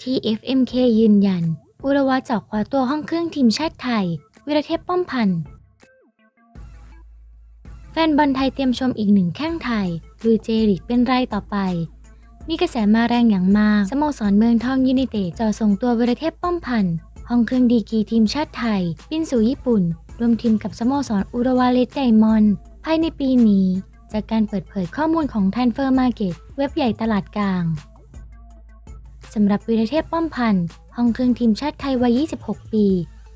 ที่ FMK ยืนยัน อุระวะเจาะคว้าตัวห้องเครื่องทีมชาติไทย วิรเทพป้อมพันธ์แฟนบอลไทยเตรียมชมอีกหนึ่งแข้งไทยลุยเจริกเป็นรายต่อไป มีกระแสมาแรงอย่างมาก สโมสรเมืองทองยูไนเต็ดจะส่งตัววิรเทพป้อมพันธ์ห้องเครื่องดีกีทีมชาติไทย บินสู่ญี่ปุ่น รวมทีมกับสโมสรอุระวาเลดไดมอนด์ภายในปีนี้ จากการเปิดเผยข้อมูลของ Transfer Market เว็บใหญ่ตลาดกลาง สำหรับวีรเทพป้อมพันธ์ห้องเครื่องทีมชาติไทยวัย 26 ปี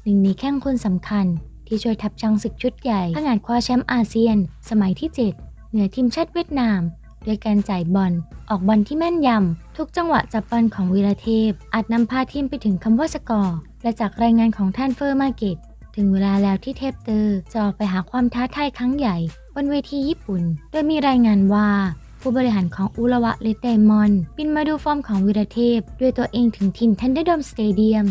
หนึ่งในแข้งคนสำคัญ ที่ช่วยทัพช้างศึกชุดใหญ่ผงานคว้าแชมป์อาเซียน สมัยที่ 7 เหนือทีมชาติเวียดนาม ด้วยการจ่ายบอลออกบอลที่แม่นยำ ทุกจังหวะจับบอลของวีรเทพ อาจนำพาทีมไปถึงคำว่าสกอร์ และจากรายงานของท่านเฟอร์มาเกตถึงเวลาแล้วที่เทพเตอร์จะออกไปหาความท้าทายครั้งใหญ่ บนเวทีญี่ปุ่น โดยมีรายงานว่า ผู้บริหารของอุระวะเลดไดมอนด์บินมาดูฟอร์มของวีรเทพ ด้วยตัวเองถึงทีมทันเดอร์ดอมสเตเดียม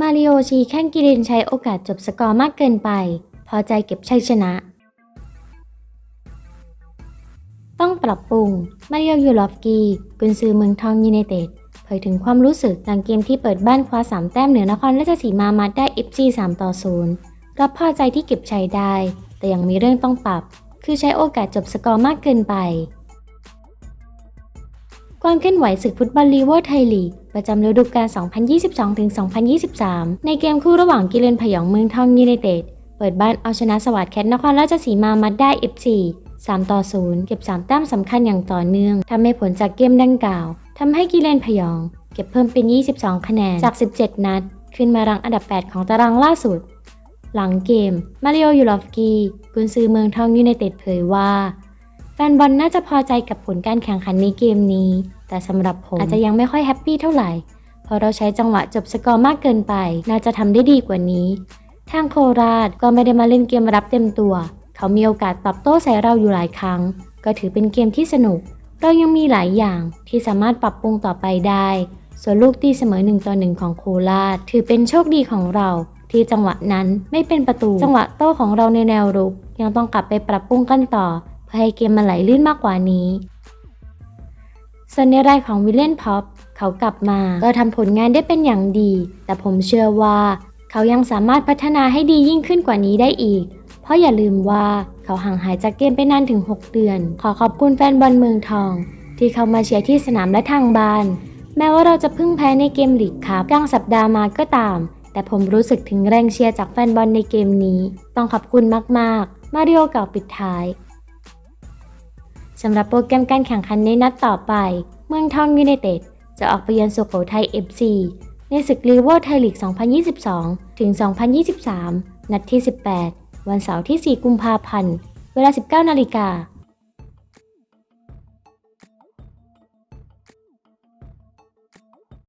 มาริโอชีแข้งกิรินใช้โอกาสจบสกอร์มากเกินไป พอใจเก็บชัยชนะ ปรับปรุง มาริโอยูลอฟกี กุนซือเมืองทองยูไนเต็ด เผยถึงความรู้สึกหลังเกมที่เปิดบ้านคว้า 3 แต้มเหนือนครราชสีมามาได้ FC 3 ต่อ 0 รับพอใจที่เก็บชัยได้ แต่ยังมีเรื่องต้องปรับ คือใช้โอกาสจบสกอร์มากเกินไป ความเคลื่อนไหวศึกฟุตบอลลีเวอร์ไทยลีกประจำฤดูกาล 2022-2023 ในเกมคู่ระหว่างกิเลนพยองเมืองทองยูไนเต็ด เปิดบ้านเอาชนะสวัสดิ์แคทนครราชสีมามาได้ FC 3 ต่อ 0 เก็บ 3 แต้มสำคัญอย่างต่อเนื่องทำให้ผลจากเกมดังกล่าวทำให้กิเลนพยอง เก็บเพิ่มเป็น 22 คะแนนจาก 17 นัด ขึ้นมารังอันดับ 8 ของตารางล่าสุด หลังเกม มาริโอยูลอฟกีกุนซือเมืองทองยูไนเต็ดเผยว่า แฟนบอลน่าจะพอใจกับผลการแข่งขันในเกมนี้ แต่สำหรับผมอาจจะยังไม่ค่อยแฮปปี้เท่าไหร่เพราะเราใช้จังหวะจบสกอร์มากเกินไป น่าจะทำได้ดีกว่านี้ ทางโคราชก็ไม่ได้มาเล่นเกมรับเต็มตัว เขามีโอกาสตอบโต้ใส่เราอยู่หลายครั้ง ก็ถือเป็นเกมที่สนุก เรายังมีหลายอย่างที่สามารถปรับปรุงต่อไปได้ ส่วนลูกตีเสมอหนึ่งต่อหนึ่งของโคราชถือเป็นโชคดีของเรา ที่จังหวะนั้นไม่เป็นประตู จังหวะโต้ของเราในแนวรุก ยังต้องกลับไปปรับปรุงกันต่อเพื่อให้เกมมันไหลลื่นมากกว่านี้ส่วนในรายของวิลเลียนพ็อปเขากลับมา ก็ทำผลงานได้เป็นอย่างดี แต่ผมเชื่อว่า เขายังสามารถพัฒนาให้ดียิ่งขึ้นกว่านี้ได้อีกเราะอย่าลืมว่าเขาห่างหายจากเกมไปนานถึง 6 เดือน ขอขอบคุณแฟนบอลเมืองทอง ที่เข้ามาเชียร์ที่สนามและทางบ้าน แม้ว่าเราจะพิ่งแพ้ในเกมลีกครับกลางสัปดาห์มาก็ตาม แต่ผมรู้สึกถึงแรงเชียร์จากแฟนบอลในเกมนี้ ต้องขอบคุณมากๆ มาริโอเก่าปิดท้ายสำหรับโปรแกรมการแข่งขันในนัดต่อไป เมืองทองยูไนเต็ดจะออกไปเยือนสุโขทัย FC ในศึกลีเวอร์ไทยลีก 2022 ถึง 2023 นัดที่ 18 วันเสาร์ที่ 4 กุมภาพันธ์ เวลา 19 นาฬิกา